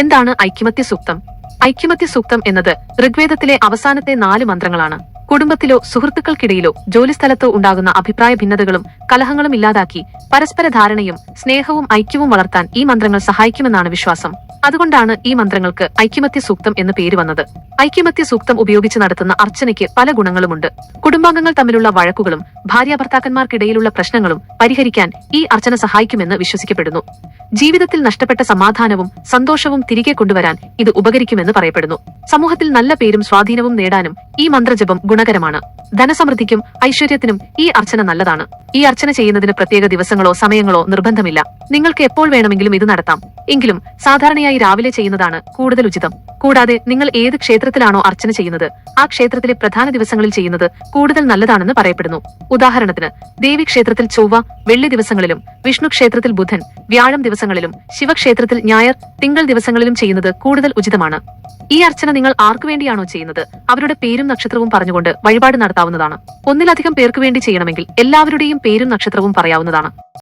എന്താണ് ഐക്യമത്യ സൂക്തം? ഐക്യമത്യ സൂക്തം എന്നത് ഋഗ്വേദത്തിലെ അവസാനത്തെ നാല് മന്ത്രങ്ങളാണ്. കുടുംബത്തിലോ സുഹൃത്തുക്കൾക്കിടയിലോ ജോലിസ്ഥലത്തോ ഉണ്ടാകുന്ന അഭിപ്രായ ഭിന്നതകളും കലഹങ്ങളും ഇല്ലാതാക്കി പരസ്പര ധാരണയും സ്നേഹവും ഐക്യവും വളർത്താൻ ഈ മന്ത്രങ്ങൾ സഹായിക്കുമെന്നാണ് വിശ്വാസം. അതുകൊണ്ടാണ് ഈ മന്ത്രങ്ങൾക്ക് ഐക്യമത്യ സൂക്തം എന്ന് പേര് വന്നത്. ഐക്യമത്യ സൂക്തം ഉപയോഗിച്ച് നടത്തുന്ന അർച്ചനയ്ക്ക് പല ഗുണങ്ങളുമുണ്ട്. കുടുംബാംഗങ്ങൾ തമ്മിലുള്ള വഴക്കുകളും ഭാര്യാഭർത്താക്കന്മാർക്കിടയിലുള്ള പ്രശ്നങ്ങളും പരിഹരിക്കാൻ ഈ അർച്ചന സഹായിക്കുമെന്ന് വിശ്വസിക്കപ്പെടുന്നു. ജീവിതത്തിൽ നഷ്ടപ്പെട്ട സമാധാനവും സന്തോഷവും തിരികെ കൊണ്ടുവരാൻ ഇത് ഉപകരിക്കുമെന്ന് പറയപ്പെടുന്നു. സമൂഹത്തിൽ നല്ല പേരും സ്വാധീനവും നേടാനും ഈ മന്ത്രജപം ഗുണകരമാണ്. ധനസമൃദ്ധിക്കും ഐശ്വര്യത്തിനും ഈ അർച്ചന നല്ലതാണ്. ഈ അർച്ചന ചെയ്യുന്നതിന് പ്രത്യേക ദിവസങ്ങളോ സമയങ്ങളോ നിർബന്ധമില്ല. നിങ്ങൾക്ക് എപ്പോൾ വേണമെങ്കിലും ഇത് നടത്താം. എങ്കിലും സാധാരണയായി രാവിലെ ചെയ്യുന്നതാണ് കൂടുതൽ ഉചിതം. കൂടാതെ നിങ്ങൾ ഏത് ക്ഷേത്രത്തിലാണോ അർച്ചന ചെയ്യുന്നത് ആ ക്ഷേത്രത്തിലെ പ്രധാന ദിവസങ്ങളിൽ ചെയ്യുന്നത് കൂടുതൽ നല്ലതാണെന്ന് പറയപ്പെടുന്നു. ഉദാഹരണത്തിന് ദേവി ക്ഷേത്രത്തിൽ ചൊവ്വ വെള്ളി ദിവസങ്ങളിലും വിഷ്ണു ക്ഷേത്രത്തിൽ ബുധൻ വ്യാഴം ദിവസങ്ങളിലും ശിവക്ഷേത്രത്തിൽ ഞായർ തിങ്കൾ ദിവസങ്ങളിലും ചെയ്യുന്നത് കൂടുതൽ ഉചിതമാണ്. ഈ അർച്ചന നിങ്ങൾ ആർക്കു വേണ്ടിയാണോ ചെയ്യുന്നത്? അവരുടെ പേരും നക്ഷത്രവും പറഞ്ഞുകൊണ്ട് വഴിപാട് നടത്താവുന്നതാണ്. ഒന്നിലധികം പേർക്ക് വേണ്ടി ചെയ്യണമെങ്കിൽ എല്ലാവരുടെയും പേരും നക്ഷത്രവും പറയാവുന്നതാണ്.